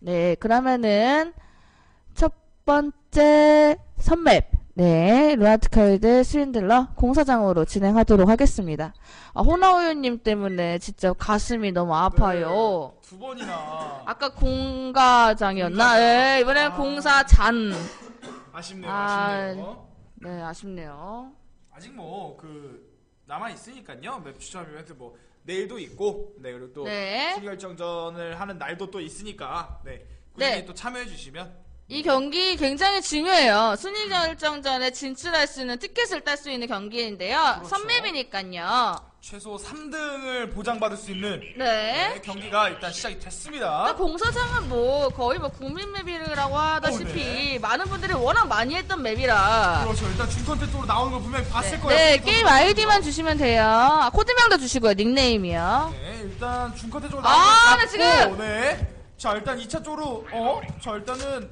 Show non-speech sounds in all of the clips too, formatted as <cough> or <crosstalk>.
네, 그러면은 첫 번째 선맵. 네, 루아트카이드 스윈들러 공사장으로 진행하도록 하겠습니다. 아, 호나우유님 때문에 진짜 가슴이 너무 아파요. 두 번이나 아까 공가장이었나? 공사장. 네, 이번에는 아. 공사잔. 아쉽네요. 아. 아쉽네요. 네, 아쉽네요. 아직 뭐 그 남아 있으니까요. 맵 추첨 이벤트 뭐 내일도 있고, 네 그리고 또 네. 순위 결정전을 하는 날도 또 있으니까, 네 꾸준히 네. 또 참여해 주시면 이 경기 굉장히 중요해요. 순위 결정전에 진출할 수 있는 티켓을 딸 수 있는 경기인데요. 그렇죠. 선맵이니까요. 최소 3등을 보장받을 수 있는 네. 네, 경기가 일단 시작이 됐습니다. 공사장은 뭐 거의 뭐 국민 맵이라고 하다시피 어, 네. 많은 분들이 워낙 많이 했던 맵이라 그렇죠. 일단 준 컨텐츠로 나오는 거 분명히 봤을 네, 거예요. 네, 준 게임. 아이디만 주시면 돼요. 아, 코드명도 주시고요. 닉네임이요. 네, 일단 준 컨텐츠로 아, 나오는 네, 거 지금! 봤고, 네. 자, 일단 2차 쪽으로 어? 자, 일단은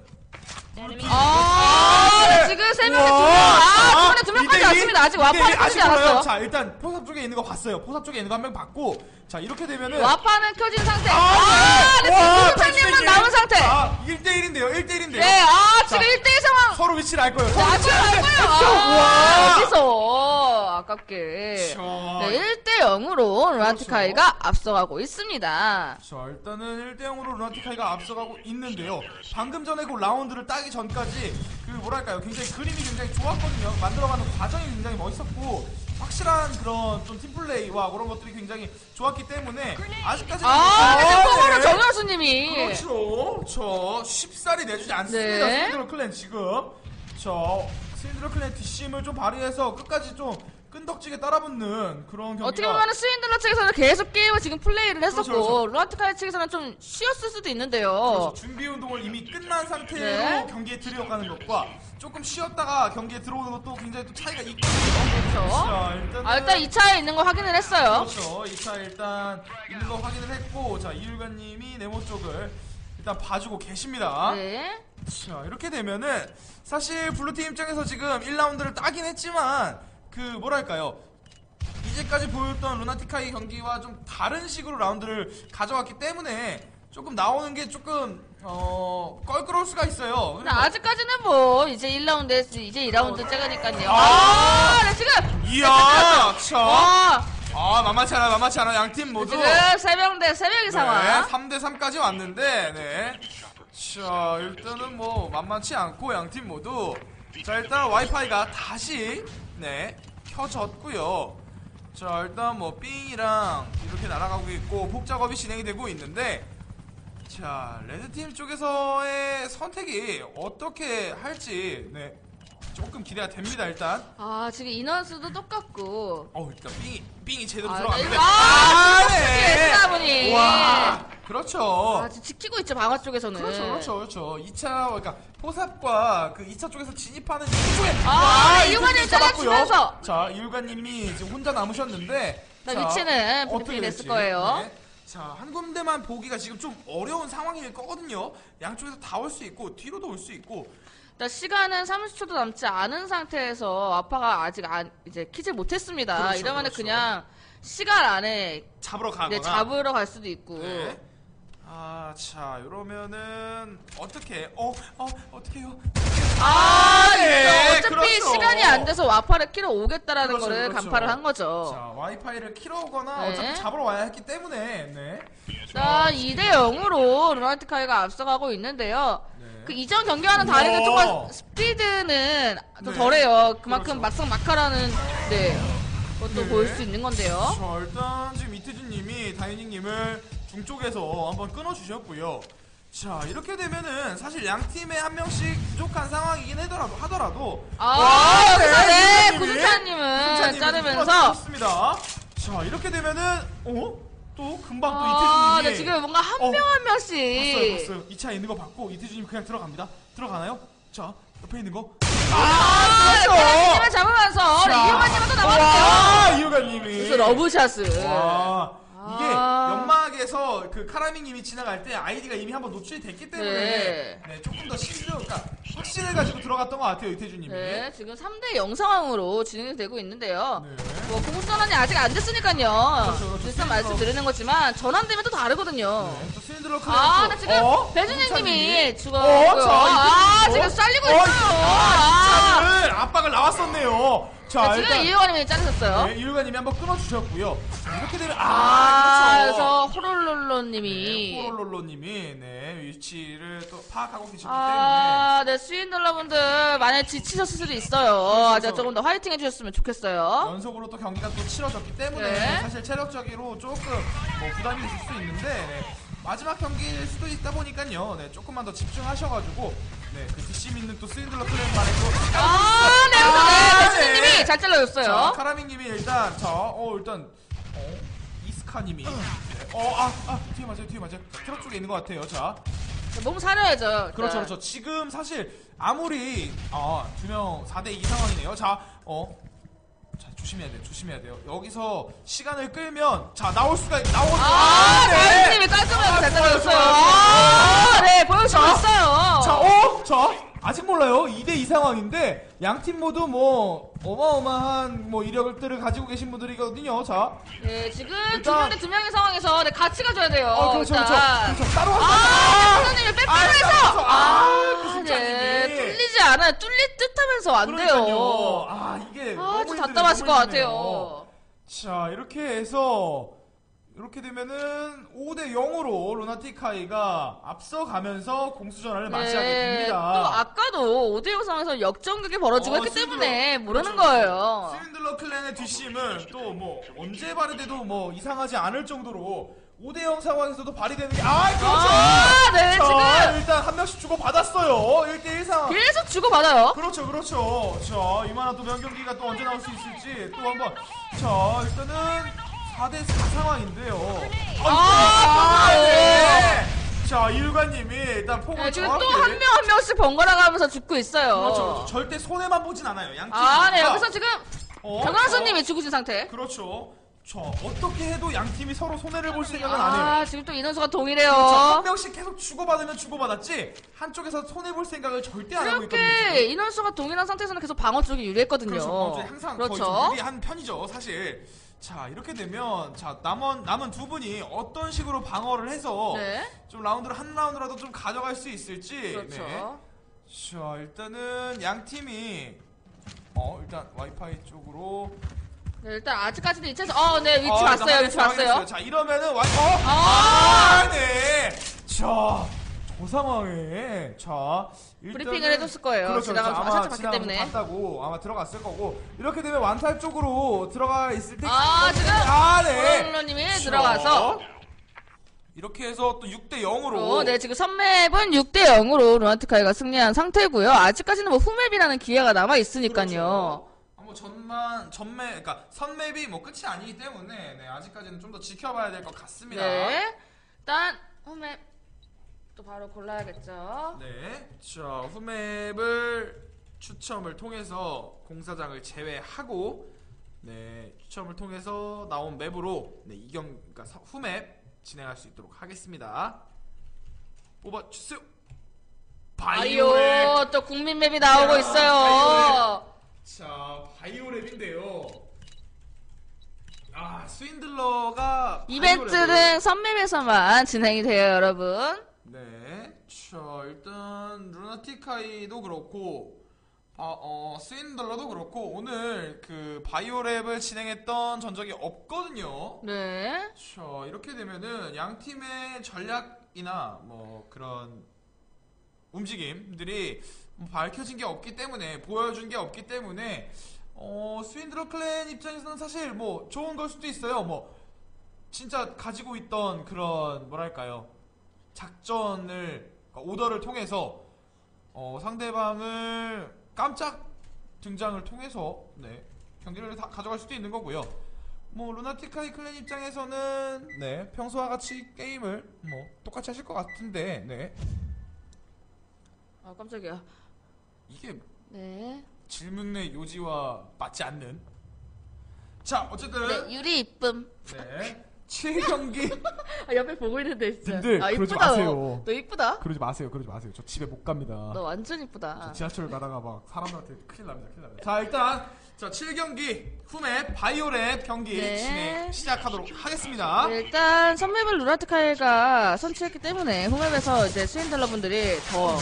아, 네, 지금 세 명에 두 명. 아, 두 명에 두 명까지 왔습니다. 아직 켜지지 않았어요. 자, 일단 포삽 쪽에 있는 거 봤어요. 포삽 쪽에 있는 거 한 명 봤고, 자, 이렇게 되면은 와파는 켜진 상태. 아, 아, 네, 와, 지금 상님만 백스백이. 남은 상태. 자, 1대1인데요. 1대1인데요. 네, 아, 지금 자. 1대1 상황. 서로 위치를 알 거예요. 네, 서로 알 위치를 거예요, 알알 거예요. 아, 여기서 아깝게. 자. 네, 1대 0으로 루안티카이가 앞서가고 있습니다. 자, 일단은 1대 0으로 루나티카이가 앞서가고 있는데요. 방금 전에 그 라운드를 따기 전까지 그 뭐랄까요. 굉장히 그림이 굉장히 좋았거든요. 만들어가는 과정이 굉장히 멋있었고 확실한 그런 좀 팀플레이와 그런 것들이 굉장히 좋았기 때문에 아직까지는 아, 근데 네. 정현수님이. 그렇죠. 저 쉽사리 내주지 않습니다. 네. 스윈드러 클랜 지금. 저 스윈드러 클랜 뒷심을 좀 발휘해서 끝까지 좀 끈덕지게 따라붙는 그런 경기가 어떻게 보면 스윈들러 측에서는 계속 게임을 지금 플레이를 했었고 그렇죠, 그렇죠. 루안티카이 측에서는 좀 쉬었을 수도 있는데요. 준비 운동을 이미 끝난 상태로 네. 경기에 들어가는 것과 조금 쉬었다가 경기에 들어오는 것도 굉장히 또 차이가 있거든요. 그렇죠. 자, 일단은 아, 일단 2차에 있는 거 확인을 했어요. 그렇죠. 2차 일단 있는 거 확인을 했고 자 이율관님이 네모 쪽을 일단 봐주고 계십니다. 네. 자 이렇게 되면은 사실 블루팀 입장에서 지금 1라운드를 따긴 했지만 그 뭐랄까요 이제까지 보였던 루나티카이 경기와 좀 다른 식으로 라운드를 가져왔기 때문에 조금 나오는 게 조금 어 껄끄러울 수가 있어요. 근데 아직까지는 뭐 이제 1라운드 했지 이제 2라운드 째가니까요. 아. 아, 네 지금. 이야 자, 와, 아 만만치 않아 만만치 않아 양팀 모두 지금 세명대세 명의 상황. 3대 3까지 왔는데 네. 자, 일단은 뭐 만만치 않고 양팀 모두 자, 일단 와이파이가 다시 네, 켜졌고요. 자, 일단 뭐 삥이랑 이렇게 날아가고 있고 폭 작업이 진행이 되고 있는데 자, 레드팀 쪽에서의 선택이 어떻게 할지 네. 조금 기대가 됩니다, 일단. 아 지금 인원수도 똑같고. 어, 일단 삥이 삥이 제대로 아, 들어갔는데. 네. 아, 네. 에스나분이. 와, 그렇죠. 아 지금 지키고 있죠 방어 쪽에서는. 그렇죠, 그렇죠, 그렇죠. 2차, 그러니까 포삽과 그 2차 쪽에서 진입하는 이쪽에 아, 이 이유관님 잡았고요. 잘라주면서. 자, 이유관님이 지금 혼자 남으셨는데 나 자, 위치는 어떻게 됐을. 거예요. 네. 자, 한 군데만 보기가 지금 좀 어려운 상황일 거거든요. 양쪽에서 다 올 수 있고 뒤로도 올 수 있고. 나 시간은 30초도 남지 않은 상태에서 아빠가 아직 안 이제 키질 못했습니다. 그렇죠, 이러면은 그렇죠. 그냥 시간 안에 잡으러 가거나. 이제 잡으러 갈 수도 있고. 네. 아, 자, 이러면은 어떻게? 어, 어, 어떻게요? 아, 네, 어차피 그렇죠. 시간이 안 돼서 와파를 키러 오겠다라는 그렇죠, 거를 그렇죠. 간파를 한 거죠. 자, 와이파이를 키러 오거나 네. 어차피 잡으러 와야 했기 때문에. 네. 자, 2대 0으로 로나ल्드 카이가 앞서가고 있는데요. 네. 그 이전 경기와는 다르게 우와. 조금 스피드는 좀 네. 덜해요. 그만큼 그렇죠. 막상 막하라는 네 것도 네. 보일 수 있는 건데요. 자, 일단 지금 이태준님이 다이닝님을 중쪽에서 한번 끊어주셨고요. 자, 이렇게 되면은 사실 양 팀에 한 명씩 부족한 상황이긴 하더라도 하더라도 아, 와, 여기서 네, 이태준님이- 구승찬님은 자르면서 끊어주셨습니다. 자, 이렇게 되면은 어? 또 금방 또 아, 이태준님이 네, 지금 뭔가 한 어. 명한 봤어요, 명씩 봤어요. 2차 있는 거 봤고 이태준님 그냥 들어갑니다. 들어가나요? 자, 옆에 있는 거. 아, 그렇죠. 페라님을 잡으면서 자. 이용환님은 또 남았는데요. 와, 이효가님이. 그래서 러브샷을. 와. 연막에서 그 카라밍님이 지나갈 때 아이디가 이미 한번 노출이 됐기 때문에 네. 네, 조금 더 신뢰, 그러니까 확신해가지고 들어갔던 것 같아요 이태준님이. 네, 지금 3대 0 상황으로 진행이 되고 있는데요. 네. 뭐 공수 전환이 아직 안 됐으니까요. 그렇죠, 그렇죠. 일단 말씀드리는 거지만 전환되면 또 다르거든요. 네, 또 클랜 아, 또- 나 지금 어? 배준영님이? 죽어. 어, 자, 아, 지금 또? 쌀리고 어, 있어요. 아, 아, 을 압박을 나왔었네요. 자, 자, 지금 일단 이효관님이 자르셨어요. 네, 이율가님이 한번 끊어주셨고요. 자, 이렇게 되면 아, 아, 그렇죠. 그래서 호롤롤로님이 호롤롤로님이 네 위치를 또 파악하고 계셨기 때문에 아, 네, 수인들러분들 많이 지치셨을 수도 있어요. 아직 그렇죠. 조금 더 화이팅 해주셨으면 좋겠어요. 연속으로 또 경기가 또 치러졌기 때문에 네. 사실 체력적으로 조금 뭐 부담이 있을 수 있는데 네, 마지막 경기일 수도 있다 보니까요. 네, 조금만 더 집중하셔가지고 네, 그 뒷심 있는 또 스윈들러 클랜만의 또 잘 자, 잘라줬어요. 카라밍님이 일단 자, 어 일단 어, 이스카님이 네, 어, 아, 아, 뒤에 맞아요, 뒤에 맞아요. 트럭 쪽에 있는 것 같아요. 자, 몸 사려야죠. 일단. 그렇죠, 그렇죠. 지금 사실 아무리 아, 두명 4대 2 상황이네요. 자, 어. 자, 조심해야 돼요. 조심해야 돼요. 여기서 시간을 끌면 자, 나올 수가 나오거든요. 아, 네. 배준님이 깔끔하게 잘 좋아요, 잘라줬어요. 아, 네, 보여주고 자, 있어요. 자, 어? 자, 아직 몰라요. 2대 2 상황인데 양 팀 모두 뭐 어마어마한 뭐 이력들을 가지고 계신 분들이거든요. 자. 네, 지금 두 일단- 명대 두 명의 상황에서 네, 같이 가줘야 돼요. 어, 그렇죠, 그렇죠. 일단. 그렇죠. 따로 아, 하시죠. 선생님이 아, 빼빼로해서 그렇죠. 아, 그 네. 뚫리지 않아요. 뚫릴 듯하면서 안. 돼요. 아, 이게 아, 너무 좀 힘드네요, 답답하실 것 너무 힘드네요. 같아요. 자, 이렇게 해서 이렇게 되면은 5대 0으로 루나티카이가 앞서가면서 공수전화를 맞이하게 됩니다. 네, 또 아까도 5대 0 상황에서 역전극이 벌어지고 어, 했기 스윈들러- 때문에 모르는 그렇죠. 거예요. 스윈들러 클랜의 뒷심은 또 뭐 언제 발휘돼도 뭐 이상하지 않을 정도로 5대 0 상황에서도 발휘되는 게 아, 그렇죠. 아, 네, 자, 지금 일단 한 명씩 주고 받았어요. 1대 1 상황. 계속 주고받아요. 그렇죠, 그렇죠. 자, 이만한 또 명경기가 또 언제 나올 수 있을지 또 한 번. 자, 일단은 4대 4 상황인데요. 아, 네. 자, 이율관님이 일단 폭을 네, 지금. 또 한 명 한 명씩 번갈아 가면서 죽고 있어요. 그렇죠, 그렇죠. 절대 손해만 보진 않아요. 양 팀. 아, 네, 여기서 지금 어, 정광수님이 죽으신 상태. 그렇죠. 저 어떻게 해도 양 팀이 서로 손해를 볼 생각은 안 해요. 아, 지금 또 인원수가 동일해요. 그렇죠. 한 명씩 계속 주고받으면 주고받았지 한쪽에서 손해 볼 생각을 절대 안 하고 있거든요. 이렇게. 인원수가 동일한 상태에서는 계속 방어 쪽이 유리했거든요. 그렇죠. 항상 거의 그렇죠. 좀 유리한 편이죠, 사실. 자, 이렇게 되면 자 남은 남은 두 분이 어떤 식으로 방어를 해서 네. 좀 라운드를 한 라운드라도 좀 가져갈 수 있을지. 그렇죠. 네. 자, 일단은 양 팀이 어 일단 와이파이 쪽으로 네, 일단 아직까지도 이차에서 어, 네, 위치 어. 일단 위치 확인했어요. 봤어요. 자, 이러면은 와이 어? 아! 아, 네. 자, 저 상황에 자 일단은- 브리핑을 해줬을 거예요. 그렇죠. 지나가면서 그렇죠. 아마 살짝 봤기 지나가면서 때문에. 봤다고 아마 들어갔을 거고 이렇게 되면 완탈 쪽으로 들어가 있을 때 아, 지금 아, 네. 호롤러님이 들어가서 이렇게 해서 또 6대 0으로 어, 네, 지금 선맵은 6대 0으로 루나티카이가 승리한 상태고요. 아직까지는 뭐 후맵이라는 기회가 남아 있으니까요. 그렇죠. 아, 뭐 전만 전매 그러니까 선맵이 뭐 끝이 아니기 때문에 네, 아직까지는 좀 더 지켜봐야 될 것 같습니다. 네. 일단 후맵 또 바로 골라야겠죠. 네. 자, 후맵을 추첨을 통해서 공사장을 제외하고 네, 추첨을 통해서 나온 맵으로 네, 이경 그러니까 서- 후맵 진행할 수 있도록 하겠습니다. 뽑아 주세요. 바이오랩. 바이오 또 국민 맵이 나오고 야, 있어요. 자, 바이오랩인데요. 아, 스윈들러가 이벤트는 선맵에서만 진행이 돼요, 여러분. 네. 자, 일단 루나티카이도 그렇고 아, 어, 스윈들러도 그렇고 오늘 그 바이오랩을 진행했던 전적이 없거든요. 네. 자, 이렇게 되면은 양 팀의 전략이나 뭐 그런 움직임들이 뭐 밝혀진 게 없기 때문에 보여준 게 없기 때문에 어, 스윈드러 클랜 입장에서는 사실 뭐 좋은 걸 수도 있어요. 뭐 진짜 가지고 있던 그런 뭐랄까요 작전을 그러니까 오더를 통해서 어, 상대방을 깜짝 등장을 통해서 네, 경기를 다 가져갈 수도 있는 거고요. 뭐 루나티카이 클랜 입장에서는 네 평소와 같이 게임을 뭐 똑같이 하실 것 같은데 네 아, 깜짝이야. 이게 네. 질문의 요지와 맞지 않는 자 어쨌든 네, 유리 이쁨. 네. 7경기 아, 옆에 보고 있는데 진짜. 님들, 아 그러지 이쁘다. 마세요. 너. 너 이쁘다. 그러지 마세요. 그러지 마세요. 저 집에 못 갑니다. 너 완전 이쁘다. 저 지하철 가다가 막 사람들한테 큰일 납니다. 큰일 납니다. 자 일단 자 7경기 후맵 바이오랩 경기 네. 진행 시작하도록 하겠습니다. 네, 일단 선맵을 루나트카이가 선취했기 때문에 홈맵에서 이제 스윈들러분들이 더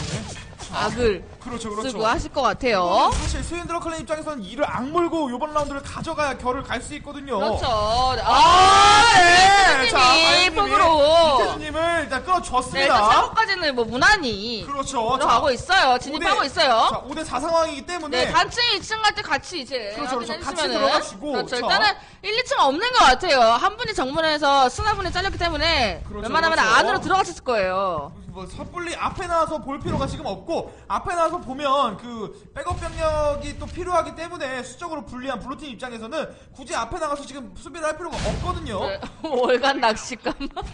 악을 그렇죠 그렇죠. 쓰고 하실 것 같아요. 사실 스윈 드러 클랜 입장에서는 이를 악물고 이번 라운드를 가져가야 결을 갈 수 있거든요. 그렇죠. 아, 네. 이태준님이 자, 폼으로. 이태준님을 일단 네, 끌어줬습니다. 일단 차고까지는 뭐 무난히 그렇죠. 들어가고 자, 있어요. 진입하고 오 대- 있어요. 자, 5대 4 상황이기 때문에 네, 단층 2층 갈 때 같이 이제 그렇죠, 그렇죠. 같이 확인해주시면은 들어가시고, 그렇죠. 자. 일단은 1, 2층 없는 것 같아요. 한 분이 정문에서 스나분이 잘렸기 때문에 그렇죠, 웬만하면 그렇죠. 안으로 들어갔을 거예요. 뭐 섣불리 앞에 나와서 볼 필요가 지금 없고 앞에 나와서 보면 그 백업 병력이 또 필요하기 때문에 수적으로 불리한 블루팀 입장에서는 굳이 앞에 나가서 지금 수비를 할 필요가 없거든요. 네, <laughs> 월간 낚시감.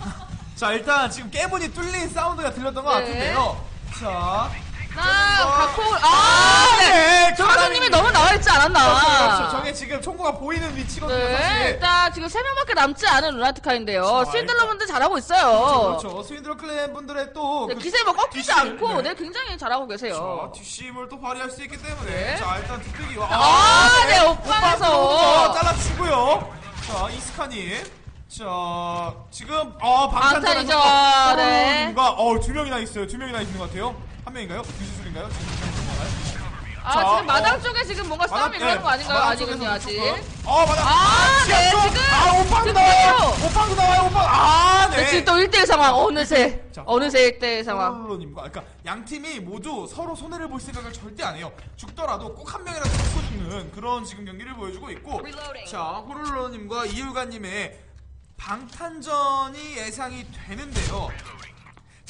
<laughs> 자 일단 지금 깨문이 뚫린 사운드가 들렸던 것 네. 같은데요. 자, 나 뭐- 갖고 올- 아, 네. 네, 정사님이 너무 나와 있지 않았나? 그렇죠, 그렇죠. 저게 지금 총구가 보이는 위치거든요, 네, 사실. 일단 지금 3명밖에 남지 않은 루나티카인데요. 자, 스윈들러분들 잘하고 있어요. 그렇죠, 그렇죠. 스윈드러 클랜 분들의 또 네, 그 기세 뭐 꺾이지 뒷심, 않고 네. 네, 굉장히 잘하고 자, 계세요. 뒷심을 또 발휘할 수 있기 때문에 네. 자 일단 뒷뜨기 와 아, 네. 들어오는 거 잘라치고요 자 이스카님 자 지금 어 방탄이죠. 방탄전에서 네. 호로로님과 어두 명이나 있어요 두 명이나 있는 것 같아요 한 명인가요 유수술인가요 아, 자, 지금 마당 어. 쪽에 지금 뭔가 싸움이 마당- 일어나는 네, 거 아닌가요? 아니군요, 아직. 어 마당 아, 네, 쪽. 지금. 아 오빵도 나와요. 오빵도 나와요 오빵 아 네 네, 지금 또 1대1 상황, 어느새. <laughs> 자, 어느새 1대1 상황. 호로로님과 그러니까 양 팀이 모두 서로 손해를 볼 생각을 절대 안 해요. 죽더라도 꼭 한 명이라도 잡고 죽는 그런 지금 경기를 보여주고 있고. 자 호로로님과 이유가님의 방탄전이 예상이 되는데요.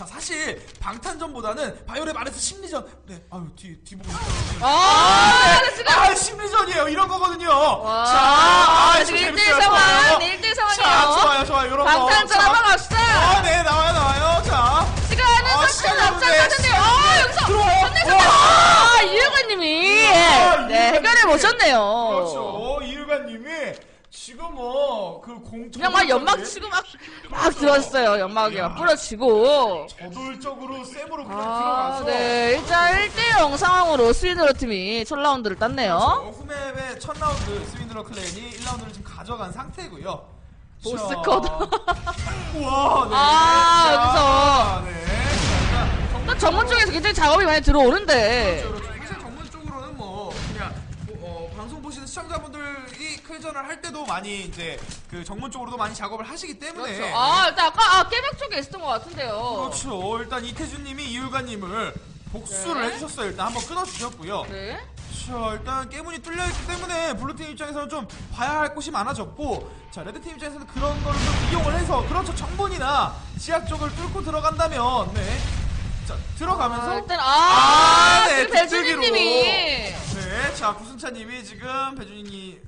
자 사실 방탄전보다는 바이올의 말에서 심리전. 네, 아유 뒤 뒤보고 있어요. 아, 네, 지금. 아 심리전이에요. 이런 거거든요. 와, 자, 아, 지금 1대1 재밌어요. 상황, 좋아요. 네, 1대1 자, 상황이에요. 좋아요, 좋아요. 이런 거. 방탄전 자. 한번 갑시다. 아, 네, 나와요, 나와요. 자. 시간은 아, 30분 시간이 남지 없는데. 않았는데요. 아, 여기서. 들어와요. 선내, 선내. 와. 아, 이유가님이. 아, 네, 이유가님이. 해결해 보셨네요. 그렇죠. 이유가님이 지금 뭐, 그 공, 그냥 막 연막 치고 막, 막 들어왔어요. 연막에 막 뿌려치고. 저돌적으로 쌤으로 그냥 아, 들어가서. 네. 일단 1대0 상황으로 스위드로 팀이 첫 라운드를 땄네요. 어, 후맵의 첫 라운드 스윈드러 클랜이 1라운드를 지금 가져간 상태고요. 보스 자. 코드. <laughs> 우와, 네. 아, 자, 여기서. 네. 자, 일단 또 전문 쪽에서 굉장히 작업이 많이 들어오는데. 그렇죠, 그렇죠. 보시는 시청자분들이 클전을 할 때도 많이 이제 그 정문 쪽으로도 많이 작업을 하시기 때문에 그렇죠. 아, 일단 아까 아, 깨벽 쪽에 있었던 것 같은데요. 그렇죠. 일단 이태준님이 이율가님을 복수를 네. 해주셨어요. 일단 한번 끊어주셨고요. 네. 자, 일단 깨문이 뚫려있기 때문에 블루팀 입장에서는 좀 봐야 할 곳이 많아졌고 자, 레드팀 입장에서는 그런 거를 좀 이용을 해서 그렇죠. 정문이나 지하 쪽을 뚫고 들어간다면 네. 자, 들어가면서 아, 일단 아, 아, 네, 배준희님이 네, 자 구순차님이 지금 배준이님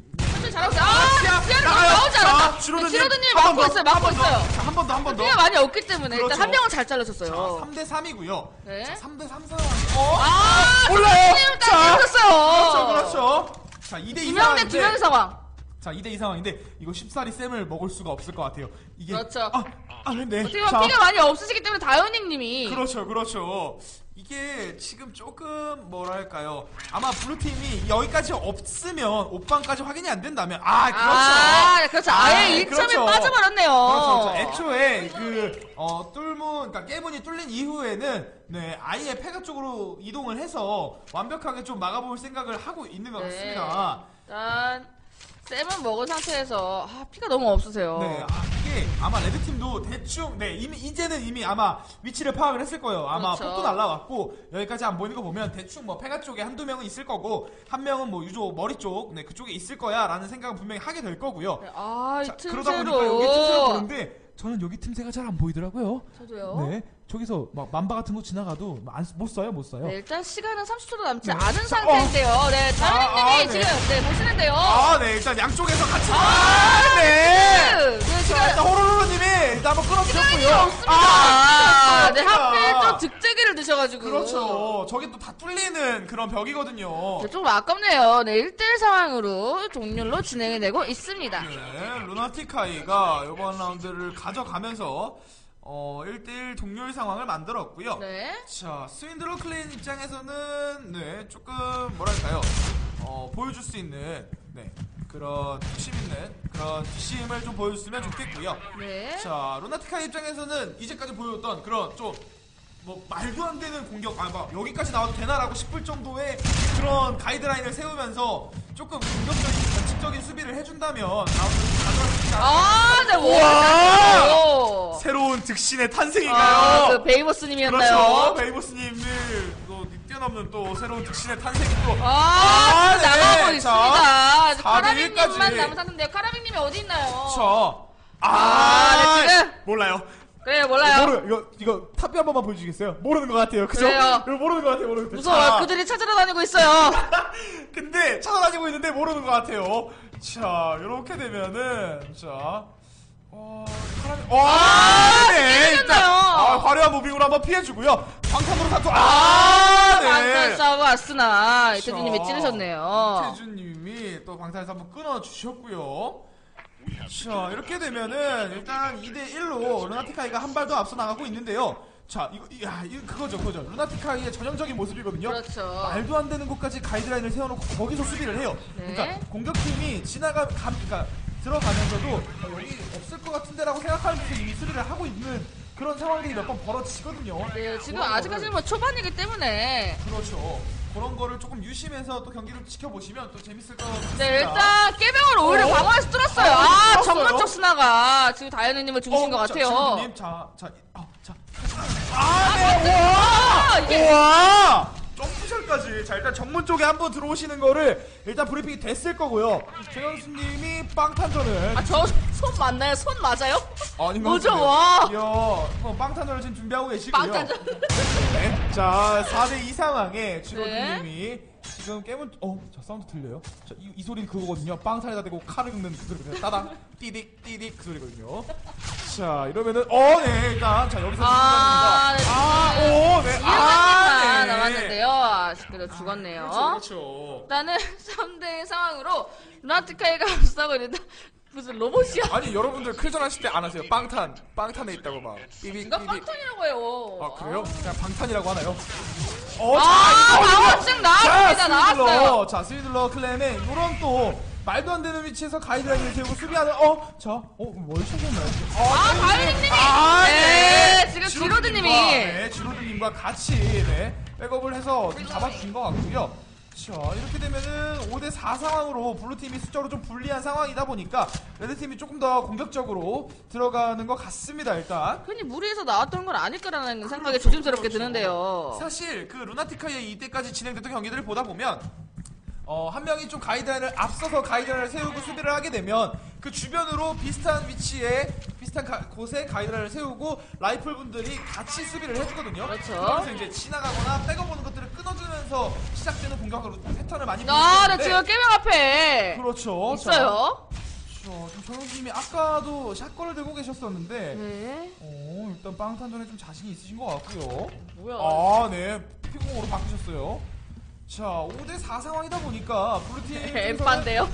잘하고 있어요. 아, 지금 나오지 않았다. 지로드님 지로드님 막고 있어요, 막고 있어요. 한 번 더, 한 번 더. 피가 많이 없기 때문에 그렇죠. 일단 한 명은 잘 자, 잘라줬어요. 3대 3이고요. 네. 자, 3대 3 상황. 어? 아, 올라요. 자, 딱 끊겼어요. 그렇죠, 그렇죠. 자, 2대 2 두명 대두 명의 상황인데. 상황. 자, 2대 2 상황인데 이거 쉽사리 쌤을 먹을 수가 없을 것 같아요. 이게 그렇죠. 아, 아, 네. 어떻게 보면 피가 많이 없으시기 때문에 다현익님이 그렇죠, 그렇죠. 이게 지금 조금 뭐랄까요. 아마 블루팀이 여기까지 없으면 옷방까지 확인이 안 된다면 아, 그렇죠. 아, 그렇죠. 아예 아, 1점이 그렇죠. 빠져버렸네요. 그렇죠, 그렇죠. 애초에 그, 어, 뚫문, 그러니까 깨문이 뚫린 이후에는, 네, 아예 폐가 쪽으로 이동을 해서 완벽하게 좀 막아볼 생각을 하고 있는 것 네. 같습니다. 일단 쌤은 먹은 상태에서 아, 피가 너무 없으세요. 네, 아, 이게 아마 레드팀도 대충, 네, 이미, 이제는 이미 아마 위치를 파악을 했을 거예요. 아마 그렇죠. 폭도 날라왔고, 여기까지 안 보이는 거 보면 대충 뭐 폐가 쪽에 한두 명은 있을 거고, 한 명은 뭐 유조 머리 쪽, 네, 그쪽에 있을 거야, 라는 생각은 분명히 하게 될 거고요. 네, 아, 이 자, 그러다 보니까 여기 틈새로 틈새로 보는데, 저는 여기 틈새가 잘 안 보이더라고요. 저도요. 네, 저기서 막 만바 같은 거 지나가도 안, 못 써요, 못 써요. 네, 일단 시간은 30초도 남지 네. 않은 자, 상태인데요. 네, 아, 다현익님이 아, 네. 지금 네, 보시는데요. 아, 네, 일단 양쪽에서 같이. 아, 아, 네. 네, 지금 자, 일단 호로로로님이 일단 한번 시간이 끊어주셨고요. 없습니다. 네, 없습니다. 하필 또 득제기를 있으셔가지고. 그렇죠. 저게 또 다 뚫리는 그런 벽이거든요. 네, 좀 아깝네요. 네, 1대1 상황으로 종률로 진행이 되고 있습니다. 네, 루나티카이가 이번 라운드를 가져가면서 어, 1대1 동률 상황을 만들었고요. 네. 자, 스윈드로 클레인 입장에서는 네, 조금 뭐랄까요? 어, 보여줄 수 있는 네, 그런 뚝심 있는 그런 뒷심을 좀 보여줬으면 좋겠고요. 네. 자, 루나티카이 입장에서는 이제까지 보여줬던 그런 좀 뭐 말도 안 되는 공격, 아, 막 여기까지 나와도 되나라고 싶을 정도의 그런 가이드라인을 세우면서 조금 공격적인 원칙적인 수비를 해준다면 라운 아, 네, 우와! 오! 새로운 득신의 탄생인가요? 아, 그 베이버스님이었나요? 그렇죠. 베이보스님을 또 뛰어넘는 또 새로운 득신의 탄생이 또. 아, 아, 지금 네. 나가고 자, 있습니다. 4대1 카라빈님만 까지. 남은 상태인데요. 카라빈님이 어디 있나요? 저. 아, 아, 네, 지금. 몰라요. 그래요, 몰라요. 모르 이거 이거 탑비 한 번만 보여주시겠어요? 모르는 것 같아요. 그죠? 그래요. 이거 모르는 것 같아요. 모르는 것 같아요. 무서워요. 자. 그들이 찾으러 다니고 있어요. <laughs> 근데 찾아다니고 있는데 모르는 것 같아요. 자, 이렇게 되면은 자. 어, 사람이 와, 아, 네. 일단 아, 화려한 무빙으로 한번 피해주고요. 방탄으로 사투, 아, 네. 방탄사고 아스나 이태준님이 자, 찌르셨네요. 이태준님이 또 방탄에서 한번 끊어주셨고요. 자, 이렇게 되면은 일단 2대1로 루나티카이가 한 발 더 앞서 나가고 있는데요. 자, 이거, 이- 야, 이거 그거죠, 그거죠. 루나티카이의 전형적인 모습이거든요. 그렇죠. 말도 안 되는 곳까지 가이드라인을 세워놓고 거기서 수비를 해요. 네. 그러니까 공격팀이 지나가, 감, 그러니까 들어가면서도 어, 여기 없을 것 같은데라고 생각하면서 이미 수비를 하고 있는 그런 상황들이 몇 번 벌어지거든요. 네, 지금 아직까지는 뭐 초반이기 때문에 그렇죠. 그런 거를 조금 유심해서 또 경기를 지켜보시면 또 재밌을 것 같습니다. 네, 일단 깨병을 오히려 어? 방어해서 뚫었어요. 어, 아, 뚫었어요? 정문적 스나가 지금 다현이님을 중신 것 같아요. 어, 자, 님 자, 자, 아, 자. 아, 네, 아, 와! 이게 와! 점프샷까지. 자, 일단 정문 쪽에 한번 들어오시는 거를 일단 브리핑이 됐을 거고요. 최현수님이 빵탄전을. 아, 저 손 맞나요? 손 맞아요? 아닌 것 뭐죠, 같은데요. 와. 이야, 어, 빵탄전을 지금 준비하고 계시고요. 빵탄전. 네. 자, 4대2 상황에 주로님이 지금 깨문, 어, 자, 사운드 들려요? 자, 이, 이 소리는 그거거든요. 빵탄에다 대고 칼을 긁는 그 소리거든요. 따당, 띠딕, 띠딕 그 소리거든요. 자, 이러면은, 어, 네, 일단, 자, 여기서 아, 네. 아, 오, 네, 이만큼만 아, 네. 남았는데요. 아쉽게도 죽었네요. 그렇죠, 그렇죠. 일단은 <laughs> 3대 상황으로 루나티카이가 앞서고 있는데 무슨 로봇이야? 아니, 여러분들 클전 하실 때 안 하세요? 빵탄, 빵탄에 있다고 막, 이거 삐빅. 빵턴이라고 해요. 아, 그래요? 그냥 방탄이라고 하나요? 어, 아, 이거 방어증 나왔습니다. 자, 나왔어요. 스위들러. 자, 스위들러 클랜에 이런 또 말도 안 되는 위치에서 가이드라인을 세우고 수비하는 어, 자, 어, 뭘 찾았나요? 아, 바이올린님이! 아, 네, 지금 지로드님과, 지로드님이. 네, 지로드님과 같이 네, 백업을 해서 좀 잡아준 것 같고요. 자, 이렇게 되면은 5대 4 상황으로 블루 팀이 숫자로 좀 불리한 상황이다 보니까 레드 팀이 조금 더 공격적으로 들어가는 것 같습니다, 일단. 흔히 무리해서 나왔던 건 아닐 거라는 생각이 그렇죠, 조심스럽게 그렇죠. 드는데요. 사실 그 루나티카의 이때까지 진행됐던 경기들을 보다 보면 어, 한 명이 좀 가이드라인을 앞서서 가이드라인을 세우고 수비를 하게 되면 그 주변으로 비슷한 위치에 비슷한 가- 곳에 가이드라인을 세우고 라이플 분들이 같이 수비를 해주거든요. 그렇죠. 그러면서 이제 지나가거나 백업오는 것들을 끊어주면서 시작되는 공격으로 패턴을 많이 아, 네, 보여주는데 지금 깨명 앞에 그렇죠. 있어요. 정영님이 아까도 샷건을 들고 계셨었는데 네. 어, 일단 빵탄전에 좀 자신이 있으신 것 같고요. 뭐야. 아, 네. 피공으로 바꾸셨어요. 자, 5대4 상황이다 보니까 블루팀. <laughs> 엠판데요. <laughs>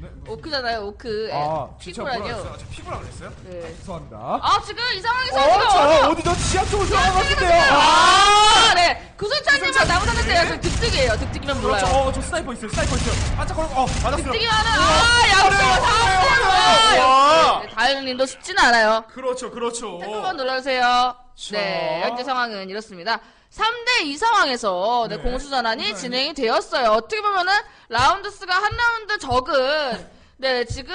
네, 뭐- 오크잖아요, 오크. 아, 진짜 뭐라 피고라뇨. 그랬어요? 저 피고라 그랬어요? 네. 죄송합니다. 아, 지금 이 상황에서 어, 지금 저 어디죠? 지하 쪽으로 들어간 것 같은데요. 아, 네. 구순찬님만 구순찬 나무다는데요. 님. 저 득득이에요. 득득이면 몰라요. 그렇죠. 어, 저 스나이퍼 있어요. 스나이퍼 있어요. 반짝거리고, 어, 맞았어요. 득득이면은 아, 양쪽 화려해요. 와. 다 다현님도 쉽지는 않아요. 그렇죠, 그렇죠. 한번 눌러주세요. 네, 현재 상황은 이렇습니다. 3대 2 상황에서 네, 네. 공수 전환이 네. 진행이 되었어요. 어떻게 보면은 라운드 수가 한 라운드 적은 네 지금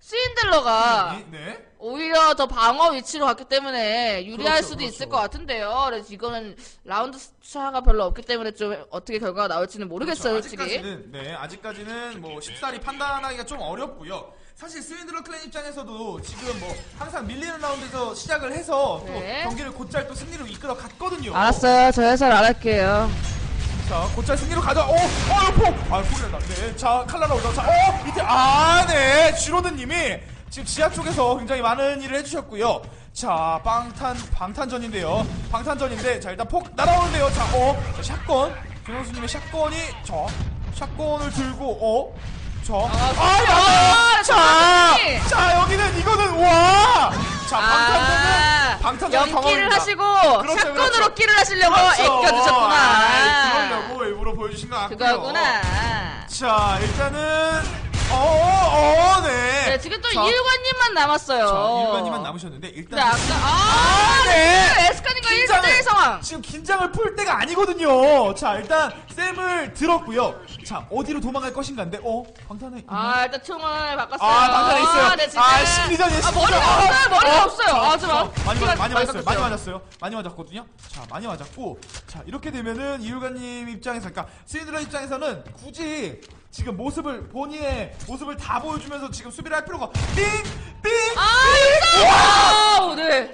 스인들러가 네. 오히려 더 방어 위치로 갔기 때문에 유리할 그렇죠, 수도 그렇죠. 있을 것 같은데요. 그래서 이거는 라운드 차가 별로 없기 때문에 좀 어떻게 결과가 나올지는 모르겠어요, 그렇죠. 솔직히. 아직까지는 네 아직까지는 뭐 쉽사리 판단하기가 좀 어렵고요. 사실 스윈드러 클랜 입장에서도 지금 뭐 항상 밀리는 라운드에서 시작을 해서 네. 또 경기를 곧잘 또 승리로 이끌어 갔거든요. 알았어요. 저 해설 안 할게요. 자 곧잘 승리로 가자. 어, 어, 폭. 아, 폭이란다. 네, 자 칼라라 오자. 자, 어, 밑에 아, 네, 지로드님이 지금 지하 쪽에서 굉장히 많은 일을 해주셨고요. 자, 방탄, 방탄전인데요. 방탄전인데, 자, 일단 폭 날아오는데요. 자, 어, 자, 샷건. 김영수님의 샷건이, 저, 샷건을 들고, 어, 저. 아, 야! 아, 자, 정확히! 자, 여기는, 이거는, 와! 자, 방탄전은, 아, 방탄전 연기를 경험입니다. 하시고 그렇죠, 샷건으로 그렇죠. 끼를 하시려고 그렇죠. 애껴주셨구나. 아, 그러려고 일부러 보여주신 것 같고요. 그거구나. 자, 일단은, 어, 어, 네. 네, 지금 또 자, 이일관님만 남았어요. 자, 일관님만 남으셨는데, 일단. 근데 아까 아, 네. 에스카님과 긴장을- 1대1 상황. 지금 긴장을 풀 때가 아니거든요. 자, 일단 쌤을 들었고요. 자, 어디로 도망갈 것인가인데, 어, 방탄에. 있나? 아, 일단 총을 바꿨어요. 아, 방탄에 있어요. 네, 지금. 아, 심리전이에요, 아, 머리가 심리전. 없어요. 머리가 어, 없어요. 자, 아. 자, 많이, 맞- 많이 맞았어요. 많이. 맞았어요. 많이 맞았거든요. 자, 많이 맞았고. 자, 이렇게 되면은 이율가님 입장에서, 그러니까 스윈드라 입장에서는 굳이 지금 모습을, 본인의 모습을 다 보여주면서 지금 수비를 할 필요가, 삥! 삥! 아, 아, 네.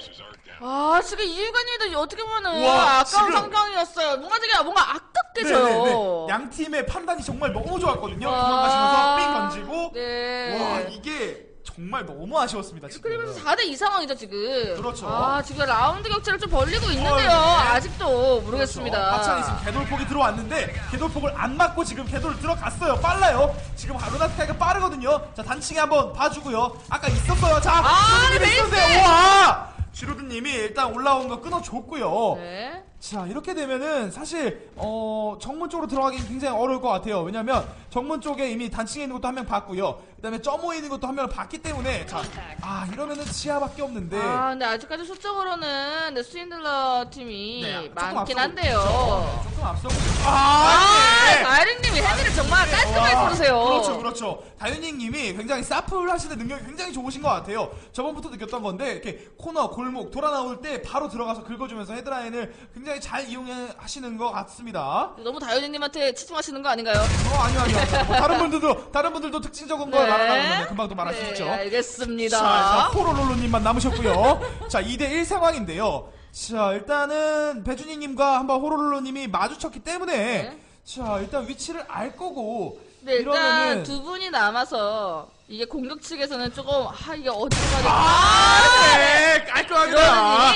아, 지금 이일관님도 어떻게 보면은 우와, 아까운 지금. 상황이었어요. 뭔가 되게 뭔가 아깝게 져요. 네네네. 양 팀의 판단이 정말 너무 좋았거든요. 와. 도망가시면서 삥 던지고. 네. 와, 이게 정말 너무 아쉬웠습니다, 지금. 그러면서 4대2 상황이죠, 지금. 그렇죠. 아, 지금 라운드 격차를 좀 벌리고 있는데요. 네. 아직도 모르겠습니다. 박찬이 지금 개돌폭이 들어왔는데 개돌폭을 안 맞고 지금 개돌 들어갔어요. 빨라요. 지금 루나티카가 빠르거든요. 자 단층에 한번 봐주고요. 아까 있었어요. 자, 아, 네, 베이스! 와. 지루드님이 일단 올라온 거 끊어줬고요. 네. 자 이렇게 되면은 사실 어 정문 쪽으로 들어가긴 굉장히 어려울 것 같아요 왜냐면 정문 쪽에 이미 단층에 있는 것도 한 명 봤고요 그 다음에 점호에 있는 것도 한 명을 봤기 때문에 자아 이러면은 지하밖에 없는데 아, 근데 아직까지 수적으로는 네, 스윈들러 팀이 네, 많긴 한데요. 있죠. 조금 앞서고 아, 아, 네. 다이링님이 헤드를 정말 깔끔하게 와, 고르세요. 그렇죠, 그렇죠. 다윤이님이 굉장히 사플 하시는 능력이 굉장히 좋으신 것 같아요. 저번부터 느꼈던 건데 이렇게 코너, 골목 돌아 나올 때 바로 들어가서 긁어주면서 헤드라인을 굉장히 잘 이용하시는 것 같습니다. 너무 다이닝님한테 치중하시는 거 아닌가요? 어 아니요 아니요. 아니요. 뭐 다른 분들도 다른 분들도 특징적인 걸 말하는 건데 금방 또 말할 수 네, 있죠. 알겠습니다. 자, 일단 호로롤로님만 남으셨고요. 자, 2대1 상황인데요. 자, 일단은 배준희님과 한번 호로롤로님이 마주쳤기 때문에 네. 자, 일단 위치를 알 거고 네, 일단 두 분이 남아서 이게 공격 측에서는 조금 아 이게 어디로 가야 아, 네, 깔끔합니다.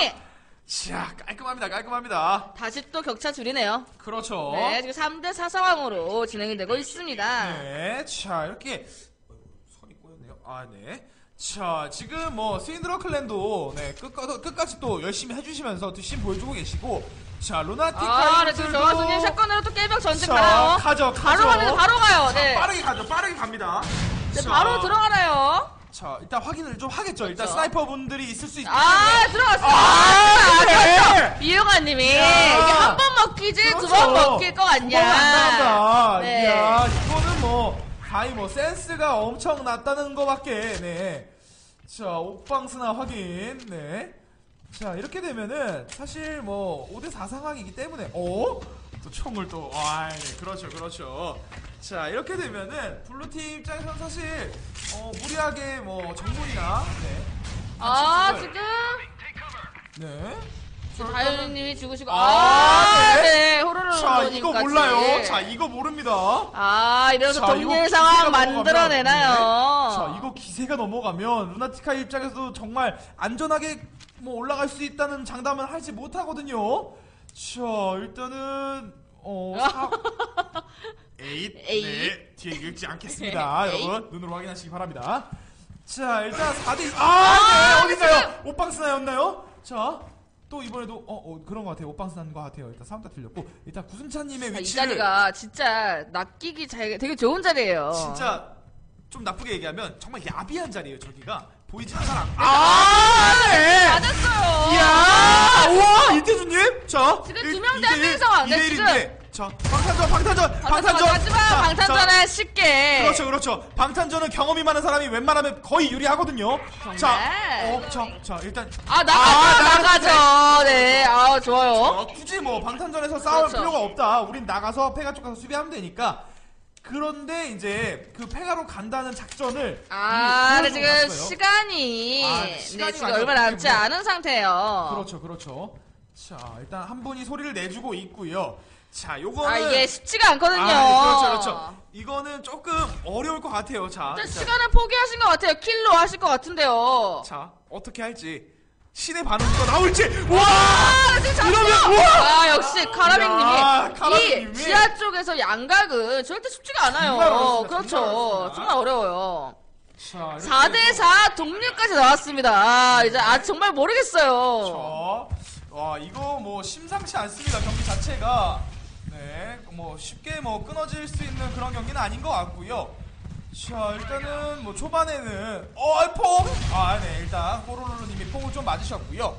자, 깔끔합니다, 깔끔합니다. 다시 또 격차 줄이네요. 그렇죠. 네, 지금 3대 4 상황으로 진행이 되고 있습니다. 네, 자, 이렇게 선이 꼬였네요. 아, 네. 자, 지금 뭐 스윈드러 클랜도 네, 끝까지, 끝까지 또 열심히 해주시면서 뒷심 보여주고 계시고, 자, 루나틱 아, 네, 지금 카이들도 정화수님 샷건으로 또 깨벽 전진 자, 가요. 가죠, 가죠. 바로 갑니다, 바로 가요. 자, 네. 빠르게 가죠, 빠르게 갑니다. 네, 자, 바로 들어가나요? 자, 일단 확인을 좀 하겠죠. 일단 그렇죠. 스나이퍼 분들이 있을 수 있기 아, 때문에. 들어갔어요. 아, 네. 그렇죠. 이효가님이 야. 이게 한번 먹기지 두 번 그렇죠. 먹힐 거 같냐. 두번안 나간다. 네. 이야, 이거는 뭐, 거의 뭐, 센스가 엄청 났다는 거밖에, 네. 자, 옥방스나 확인, 네. 자, 이렇게 되면은, 사실 뭐, 5대4 상황이기 때문에, 어? 또 총을 또, 아, 네, 그렇죠, 그렇죠. 자, 이렇게 되면은, 블루팀 입장에서는 사실, 어, 무리하게 뭐, 정문이나, 네. 아, 단축을- 지금 네. 다현님이 죽으시고 아, 아, 네. 네, 호로로로님까지. 자, 이거 몰라요. 자, 이거 모릅니다. 아, 이거 동일 상황 만들어내나요? 네. 자, 이거 기세가 넘어가면 루나티카 입장에서도 정말 안전하게 뭐 올라갈 수 있다는 장담은 하지 못하거든요. 자, 일단은 어, 사... <laughs> 에잇, 에잇. 네, 뒤에 읽지 않겠습니다. <laughs> 에잇. 여러분 눈으로 확인하시기 바랍니다. 자, 일단 4대 아, 네, 어딘가요? 옷방스나였나요? 자. 또 이번에도 어, 어 그런 것 같아요. 옷방스나인 것 같아요. 일단 사운드 들렸고 일단 구순찬님의 자, 이 위치를 자리가 진짜 낚이기 잘, 되게 좋은 자리예요. 진짜 좀 나쁘게 얘기하면 정말 야비한 자리예요 저기가 보이지 않는 사람 아 네. 맞았어요. 이야 우와 이태준님 자 지금 일- 두 명대 이대일, 한 상황. 네, 이대 일인데 자 방탄전 방탄전 방탄전 하지만 자, 방탄전에 자, 쉽게. 그렇죠 그렇죠 방탄전은 경험이 많은 사람이 웬만하면 거의 유리하거든요 정말? 자어자 자 일단 아, 아, 나가죠, 나가죠. 나가죠. 네, 아, 좋아요. 어, 굳이 뭐 방탄전에서 싸울 그렇죠. 필요가 없다. 우린 나가서 페가 쪽 가서 수비하면 되니까. 그런데 이제 그 페가로 간다는 작전을 아, 미리 근데 지금 갔어요. 시간이, 아, 네, 시간이 지금 얼마 남지 때문에. 않은 상태예요. 그렇죠, 그렇죠. 자, 일단 한 분이 소리를 내주고 있고요. 자, 요거는 아, 이게 쉽지가 않거든요. 아, 그렇죠, 그렇죠. 이거는 조금 어려울 것 같아요. 자, 일단 자, 시간을 포기하신 것 같아요. 킬로 하실 것 같은데요. 자, 어떻게 할지. 신의 반응이 나올지 와 아, 지금! 이러면 우와! 아, 역시 야, 이 카라맹님이. 지하 쪽에서 양각은 절대 쉽지가 않아요. 정말 어렵습니다. 그렇죠. 정말 어렵습니다. 정말 어려워요. 자, 이렇게 4대4 동률까지 나왔습니다. 아, 이제 아 정말 모르겠어요. 자, 와 이거 뭐 심상치 않습니다 경기 자체가 네, 뭐 쉽게 뭐 끊어질 수 있는 그런 경기는 아닌 것 같고요. 자 일단은 뭐 초반에는 어 폭! 아네 일단 호로로님이 폭을 좀 맞으셨고요.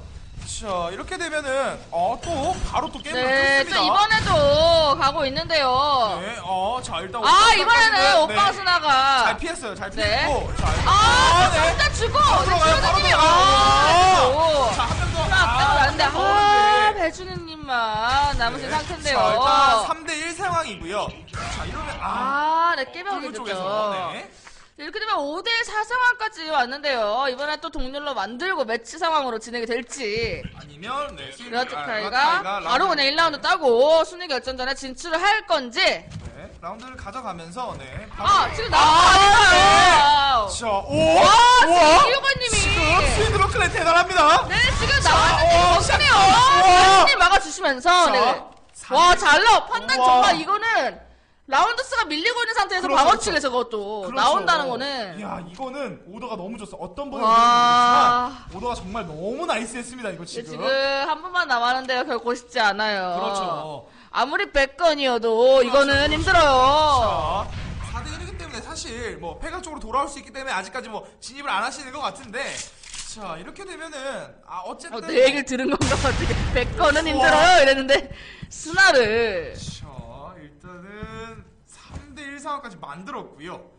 자 이렇게 되면은 어 또 바로 또 게임을 네, 또 끊습니다. 이번에도 가고 있는데요. 네, 어자 일단 아, 오빵 이번에는 네, 오빵 수나가. 잘 피했어요, 잘 네. 피했고 자 일단 아, 네. 일단 주고! 들어가요, 바로 배준우님이, 들어가요. 아, 자, 한 명 더. 하나 빼고 나는데, 아, 더운데. 배준우님만 남으신 상태인데요. 자, 일단 3대1 상황이고요. 자, 이러면, 아, 아, 네, 됐죠. 쪽에서, 네. 이렇게 되면 5대4 상황까지 왔는데요. 이번에 또 동률로 만들고 매치 상황으로 진행이 될지. 아니면, 네, 아, 라티카이가 바로 그냥 1라운드 따고 순위 결정전에 진출을 할 건지. 네, 라운드를 가져가면서, 네. 바로- 아, 지금 아, 나왔어요. 자, 오! 와, 우와! 지금 이효관님이. 지금 스윈드로 클랜 대단합니다! 네, 지금 나왔는데 어, 걱정해요. 와. 님 막아주시면서. 자, 네. 삼- 와, 잘 나와. 판단 우와. 정말 이거는 라운드스가 밀리고 있는 상태에서 그렇죠, 방어측에 저것도 그렇죠. 나온다는 거는. 이야, 이거는 오더가 너무 좋어. 어떤 와. 모르겠지만, 오더가 정말 너무 나이스했습니다, 이거 지금, 지금. 한 번만 남았는데요. 결코 쉽지 않아요. 그렇죠. 아무리 100건이어도 이거는. 힘들어요. 자, 4대 1이기 때문에 사실 뭐 패가 쪽으로 돌아올 수 있기 때문에 아직까지 뭐 진입을 안 하시는 것 같은데 자 이렇게 되면은 아 어쨌든 어, 내 얘기를 들은 건가 어떻게 100건은 <laughs> 힘들어요 이랬는데 스나를 자 일단은 3대 1 상황까지 만들었고요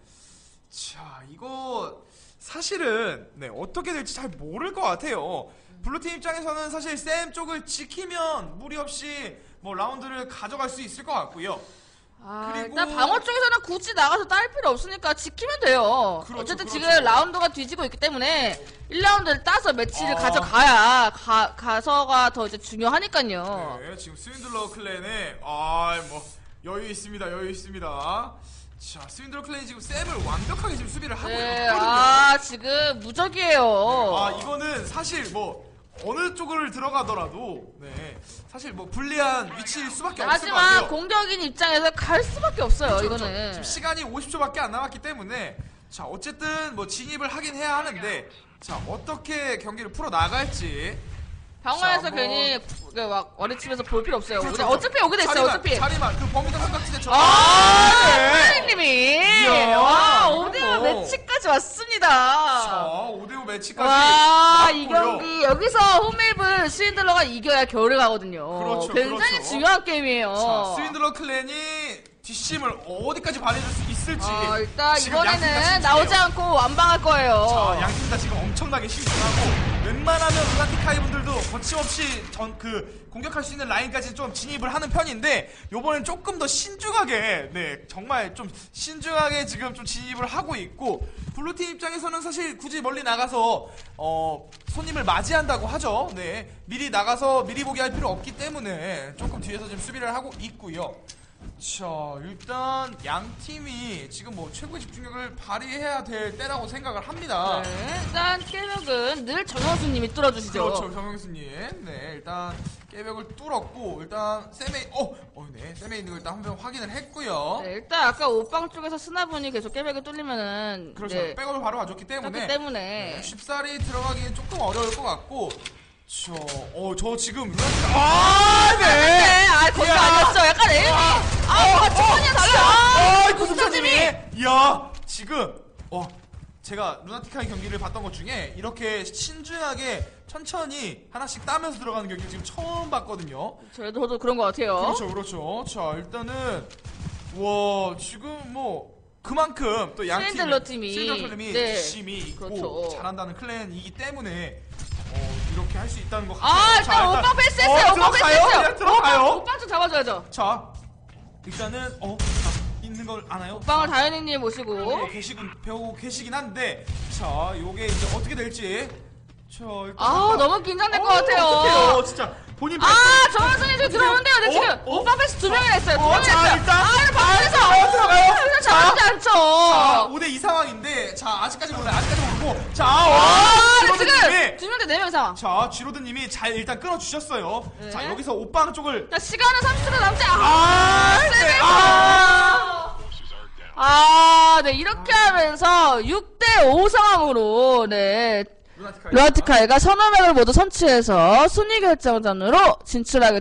자 이거 사실은 네 어떻게 될지 잘 모를 것 같아요 블루팀 입장에서는 사실 쌤 쪽을 지키면 무리 없이 뭐 라운드를 가져갈 수 있을 것 같고요 아, 그리고- 일단 방어 쪽에서는 굳이 나가서 딸 필요 없으니까 지키면 돼요. 그렇죠, 어쨌든 그렇죠. 지금 라운드가 뒤지고 있기 때문에 1라운드를 따서 매치를 아. 가져가야 가, 가서가 더 이제 중요하니까요. 네, 지금 스윈들러 클랜에 아 뭐 여유 있습니다. 여유 있습니다. 자, 스윈들러 클랜이 지금 쌤을 완벽하게 지금 수비를 하고 네, 있거든요. 아 지금 무적이에요. 아, 이거는 사실 뭐 어느 쪽을 들어가더라도 네 사실 뭐 불리한 위치일 수밖에 없을 것 하지만 같아요. 공격인 입장에서 갈 수밖에 없어요. 그렇죠. 이거는. 지금 시간이 50초밖에 안 남았기 때문에 자 어쨌든 뭐 진입을 하긴 해야 하는데 자 어떻게 경기를 풀어 나갈지 자, 뭐- 괜히 그 막 어리치면서 볼 필요 없어요. 그렇죠. 그냥 어차피 오게 됐어요. 자리만, 어차피. 자리만 그 범위가 삼각지대처럼 아, 네. 이야, 와 5대5 뭐. 매치까지 자, 왔습니다. 5대5 매치까지. 와, 이. 경기 여기서 홈맵을 스윈들러가 이겨야 겨울을 가거든요. 그렇죠, 굉장히 그렇죠. 중요한 게임이에요. 자, 스윈들러 클랜이 뒷심을 어디까지 발휘해줄 수 있을지. 어, 일단 지금 양팀 다 이번에는. 나오지 않고 완방할 거예요. 자, 양팀 다 지금 엄청나게 신중하고 웬만하면 루나티카이 분들도 거침없이 전 그 공격할 수 있는 라인까지 좀 진입을 하는 편인데 요번엔 조금 더 신중하게 네 정말 좀 신중하게 지금 좀 진입을 하고 있고 블루팀 입장에서는 사실 굳이 멀리 나가서 어 손님을 맞이한다고 하죠. 네 미리 나가서 미리 보기 할 필요 없기 때문에 조금 뒤에서 지금 수비를 하고 있고요 자 일단 양 팀이 지금 뭐 최고의 집중력을 발휘해야 될 때라고 생각을 합니다. 네, 일단 깨벽은 늘 정현수님이 뚫어주시죠. 그렇죠, 정영수님. 네, 일단 깨벽을 뚫었고 일단 쌤의 어, 어, 네, 쌤의 있는 걸 일단 한번 확인을 했고요. 네, 일단 아까 오빵 쪽에서 스나분이 계속 깨벽이 뚫리면은 그렇죠, 네, 백업을 바로 가졌기 때문에 그렇기 때문에 네, 쉽사리 들어가기는 조금 어려울 것 같고. 저, 어, 저 지금 루나티카 아, 네. 네, 아, 거기 이야. 아니었죠. 약간 에임이. 아, 같은 분이야 달라. 아, 구스타님이. 구스타님이. 이야, 지금 어 제가 루나티카의 경기를 봤던 것 중에 이렇게 신중하게 천천히 하나씩 따면서 들어가는 경기 지금 처음 봤거든요. 저도 저도 그런 것 같아요. 그렇죠, 그렇죠. 자, 일단은 와 지금 뭐. 그만큼 또 양 팀이 스윈들러 팀이. 팀이 네. 열심히 있고 그렇죠. 잘한다는 클랜이기 때문에 어, 이렇게 할 수 있다는 것 아, 같아요. 일단 오빵 패스했어요. 어, 들어가요? 패스했어요. 그냥 들어가요. 오빵, 오빵 좀 잡아줘야죠. 자, 일단은 어 자, 있는 걸 아나요? 오빵을 다현이님 모시고. 배우고 계시군 배우고 계시긴 한데 자, 요게 이제 어떻게 될지 자, 일단 아, 너무 긴장될 것 어, 같아요. 어떡해요, 진짜. 본인 아, 정원승이 지금 들어오는데요. 네, 어? 지금 어? 오빠 패스 두 명이나 했어요. 두 어, 명이나 자, 했어요. 일단. 아, 이거 방에서 어, 들어가요. 어, 잘하지 않죠. 자, 5대2 상황인데, 자, 아직까지 몰라요. 아직까지 모르고. 자, 아, 와, 근데. 지금 두명대 네명 상황. 자, 지로드님이 잘 일단 끊어주셨어요. 네. 자, 여기서 오빠 쪽을. 자, 시간은 30초 남지 않아. 아, 네. 아. 아, 네, 이렇게 하면서 6대5 상황으로, 네, 루아티카이가 선호명을 모두 선취해서 순위 결정전으로 진출하게